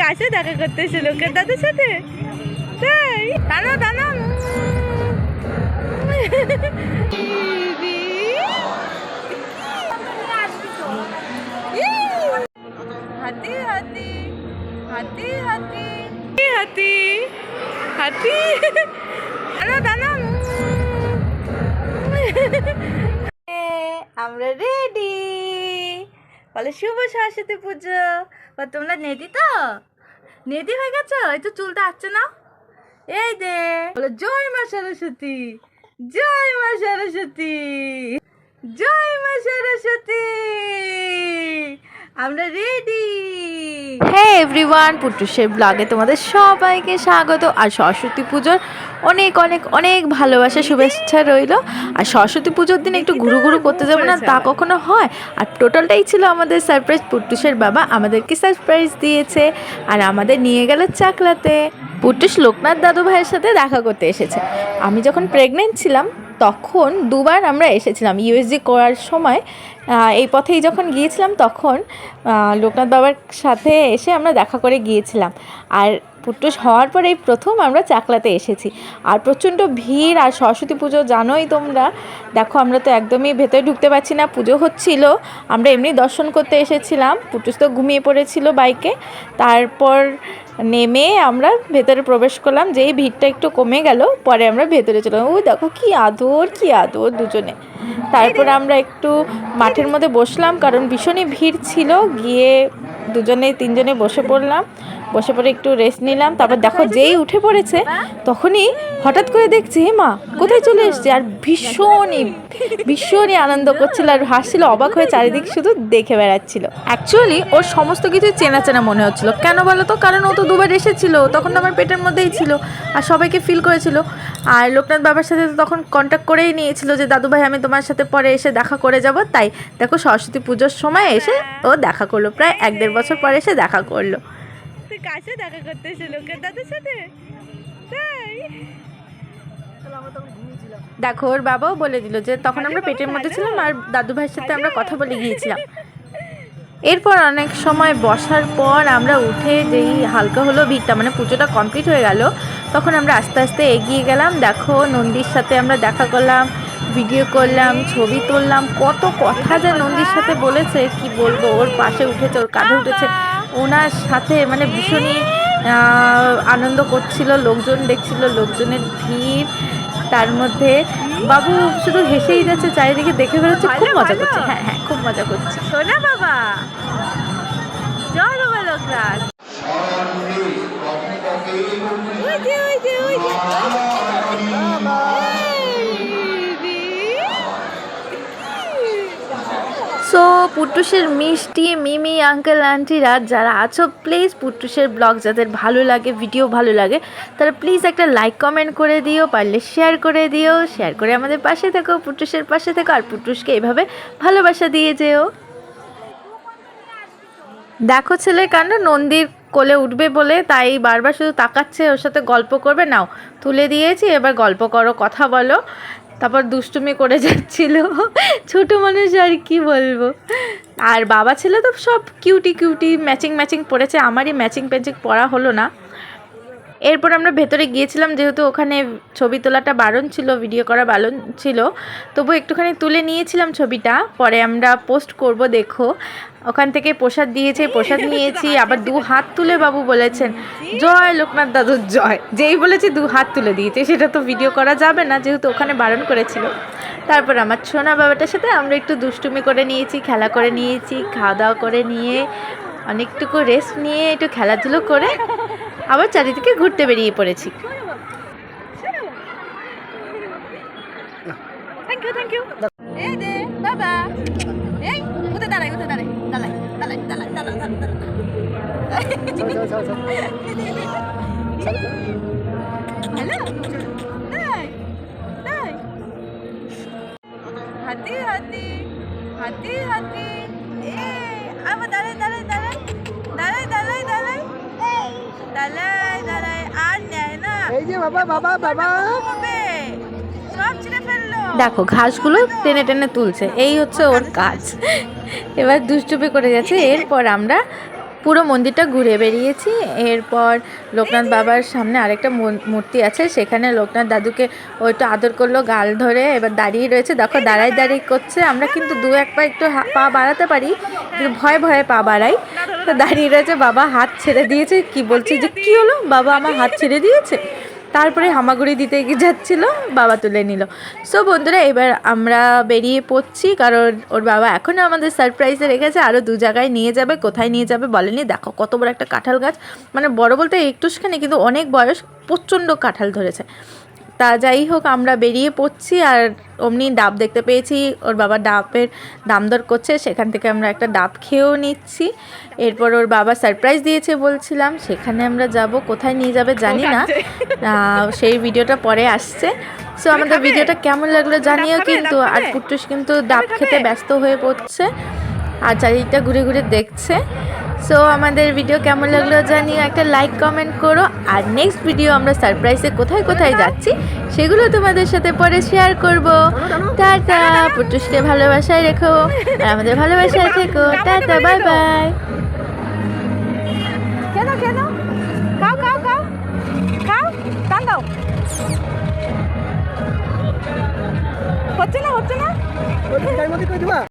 কাছে দেখা করতে লোকের দাদুর সাথে? তাই? হাতি হাতি হাতি হাতি হাতি হাতি। টানো টানো আমরা রেডি বলে, শুভ সরস্বতী পুজো। বা, তোমরা নেদি তো? নেদি হয়ে গেছো? এই তো চুলটা আসছে না এই দে। বলো, জয় মা সরস্বতী, জয় মা সরস্বতী, জয় মা সরস্বতী। আমরা রেডি হ্যাঁ এভরিওয়ান পুটুষের ব্লগে তোমাদের সবাইকে স্বাগত। আর সরস্বতী পুজোর অনেক অনেক অনেক ভালোবাসা শুভেচ্ছা রইল। আর সরস্বতী পুজোর দিন একটু ঘুরু ঘুরু করতে যাব না তা কখনো হয়। আর টোটালটাই ছিল আমাদের সারপ্রাইজ পুটুষের বাবা আমাদেরকে সারপ্রাইজ দিয়েছে। আর আমাদের নিয়ে গেল চাকলাতে। পুটুষ লোকনাথ দাদু ভাইয়ের সাথে দেখা করতে এসেছে। আমি যখন প্রেগনেন্ট ছিলাম তখন দুবার আমরা এসেছিলাম ইউএসজি করার সময় এই পথেই যখন গিয়েছিলাম তখন লোকনাথ বাবার সাথে এসে আমরা দেখা করে গিয়েছিলাম। আর পুট্টুস হওয়ার পরে এই প্রথম আমরা চাকলাতে এসেছি। আর প্রচণ্ড ভিড় আর সরস্বতী পুজো জানোই তোমরা। দেখো, আমরা তো একদমই ভেতরে ঢুকতে পারছি না, পুজো হচ্ছিল। আমরা এমনি দর্শন করতে এসেছিলাম। পুটুস তো ঘুমিয়ে পড়েছিল বাইকে। তারপর নেমে আমরা ভেতরে প্রবেশ করলাম, যেই ভিড়টা একটু কমে গেল, পরে আমরা ভেতরে চলে গেলাম। ওই দেখো, কি আদর কি আদর দুজনে। তারপর আমরা একটু মাঠের মধ্যে বসলাম, কারণ ভীষণই ভিড় ছিল। গিয়ে দুজনে তিনজনে বসে পড়লাম। বসে পড়ে একটু রেস্ট নিলাম, তারপর দেখো যেই উঠে পড়েছে, তখনই হঠাৎ করে দেখছি, হে মা, কোথায় চলে এসছে? আর ভীষণই ভীষণই আনন্দ করছিল আর হাসছিল, অবাক হয়ে চারিদিক শুধু দেখে বেড়াচ্ছিল। অ্যাকচুয়ালি ওর সমস্ত কিছু চেনা চেনা মনে হচ্ছিল। কেন বলো তো? কারণ ও তো দুবার এসেছিল, তখন তো আমার পেটের মধ্যেই ছিল আর সবাইকে ফিল করেছিল। আর লোকনাথ বাবার সাথে তো তখন কন্ট্যাক্ট করেই নিয়েছিল যে, দাদু ভাই, আমি তোমার সাথে পরে এসে দেখা করে যাব। তাই দেখো, সরস্বতী পুজোর সময় এসে ও দেখা করল। প্রায় এক দেড় বছর পরে এসে দেখা করল। তুই কাছে দেখা করতে এসে লোকের দাদুর সাথে? তাই? দেখো ওর বাবাও বলে দিল যে তখন আমরা পেটের মধ্যে ছিলাম আর দাদু ভাইয়ের সাথে আমরা কথা বলে গিয়েছিলাম। এরপর অনেক সময় বসার পর আমরা উঠে যেই হালকা হলো ভিড়টা মানে পুজোটা কমপ্লিট হয়ে গেল তখন আমরা আস্তে আস্তে এগিয়ে গেলাম। দেখো নন্দীর সাথে আমরা দেখা করলাম ভিডিও করলাম ছবি তুললাম। কত কথা যে নন্দীর সাথে বলেছে কি বলব? ওর পাশে উঠেছে ওর কাঁধে উঠেছে। ওনার সাথে মানে ভীষণই আনন্দ করছিল লোকজন দেখছিল লোকজনের ভিড় তার মধ্যে বাবু শুধু হেসেই যাচ্ছে চারিদিকে দেখে বেরোচ্ছে খুব মজা করছে হ্যাঁ হ্যাঁ খুব মজা করছে। শোনা বাবা। জয় বাবা লোকরাজ ওই যে, ওই যে, ওই যে। সো পুট্টুসের মিষ্টি, মিমি, আঙ্কেল, আন্টিরা যারা আছো প্লিজ পুট্টুসের ব্লগ যাদের ভালো লাগে ভিডিও ভালো লাগে, তারা প্লিজ একটা লাইক কমেন্ট করে দিও, পারলে শেয়ার করে দিও শেয়ার করে আমাদের পাশে থেকো পুট্টুসের পাশে থেকো, আর পুট্টুসকে এভাবে ভালোবাসা দিয়ে যেও। দেখো ছেলের কাণ্ড, নন্দীর কোলে উঠবে বলে তাই বারবার শুধু তাকাচ্ছে, ওর সাথে গল্প করবে। নাও, তুলে দিয়েছি, এবার গল্প করো, কথা বলো। তারপর দুষ্টুমি করে যাচ্ছিল। ছোট মানুষ আর কি বলব? আর বাবা ছেলে তো সব কিউটি কিউটি ম্যাচিং ম্যাচিং পড়েছে। আমারই ম্যাচিং প্যাচিং পড়া হলো না। এরপর আমরা ভেতরে গিয়েছিলাম, যেহেতু ওখানে ছবি তোলাটা বারণ ছিল ভিডিও করা বারণ ছিল, তবু একটুখানি তুলে নিয়েছিলাম ছবিটা। পরে আমরা পোস্ট করব, দেখো। ওখান থেকে প্রসাদ দিয়েছে, প্রসাদ নিয়েছি, আবার দু হাত তুলে বাবু বলেছেন, জয় লোকনাথ দাদুর জয়। যেই বলেছে দু হাত তুলে দিয়েছে, সেটা তো ভিডিও করা যাবে না, যেহেতু ওখানে বারণ করেছিল। তারপর আমার ছোনা বাবাটার সাথে আমরা একটু দুষ্টুমি করে নিয়েছি, খেলা করে নিয়েছি, খাওয়া দাওয়া করে নিয়ে, অনেকটুকু রেস্ট নিয়ে একটু খেলাধুলো করে আবার চারিদিকে ঘুরতে বেরিয়ে পড়েছি। হাতি হাতি হাতি হাতি। এ আবার দাঁড়াই দাঁড়ায় দাঁড়ায়। দাঁড়ায় দাঁড়ায় দাঁড়ায়। দাঁড়াই দাঁড়াই আর নেয় না। এই যে বাবা বাবা বাবা সব ছিঁড়ে ফেলল। দেখো ঘাসগুলো টেনে টেনে তুলছে। এই হচ্ছে ওর কাজ। এবার দুষ্টুপি করে যাচ্ছে। এরপর আমরা পুরো মন্দিরটা ঘুরে বেরিয়েছি। এরপর লোকনাথ বাবার সামনে আরেকটা মূর- মূর্তি আছে। সেখানে লোকনাথ দাদুকে ওইটা আদর করল গাল ধরে। এবার দাঁড়িয়ে রয়েছে। দেখো দাঁড়াই দাঁড়িয়ে করছে। আমরা কিন্তু দু এক পা একটু পা বাড়াতে পারি। কিন্তু ভয়ে ভয়ে পা বাড়াই। তো দাঁড়িয়ে রয়েছে, বাবা হাত ছেড়ে দিয়েছে, কি বলছি যে, কি হলো? বাবা আমার হাত ছেড়ে দিয়েছে? তারপরে হামাগুড়ি দিতে গিয়ে যাচ্ছিল, বাবা তুলে নিল। সো বন্ধুরা, এবার আমরা বেরিয়ে পড়ছি, কারণ ওর বাবা এখনও আমাদের সারপ্রাইজে রেখেছে আরও দু জায়গায় নিয়ে যাবে, কোথায় নিয়ে যাবে বলেনি। দেখো কত বড় একটা কাঁঠাল গাছ মানে বড় বলতে একটুখানি কিন্তু অনেক বয়স, প্রচণ্ড কাঁঠাল ধরেছে। তা যাই হোক আমরা বেরিয়ে পড়ছি আর অমনি ডাব দেখতে পেয়েছি। ওর বাবা ডাবের দাম দর করছে সেখান থেকে আমরা একটা ডাব খেয়েও নিচ্ছি। এরপর ওর বাবা সারপ্রাইজ দিয়েছে বলছিলাম সেখানে আমরা যাব কোথায় নিয়ে যাবে জানি না। সেই ভিডিওটা পরে আসছে। সো আমাদের ভিডিওটা কেমন লাগল জানিও কিন্তু। আর পুটুস কিন্তু ডাব খেতে ব্যস্ত হয়ে পড়ছে। আর চারিদিকটা ঘুরে ঘুরে দেখছে। সো আমাদের ভিডিও কেমন লাগল জানিও, একটা লাইক কমেন্ট করো। আর নেক্সট ভিডিও আমরা সারপ্রাইজে কোথায় কোথায় যাচ্ছি, সেগুলো তোমাদের সাথে পরে শেয়ার করব। টাটা, পুটুসকে ভালোবাসায় রেখো, আর আমাদের ভালোবাসায় থেকো। Tata bye bye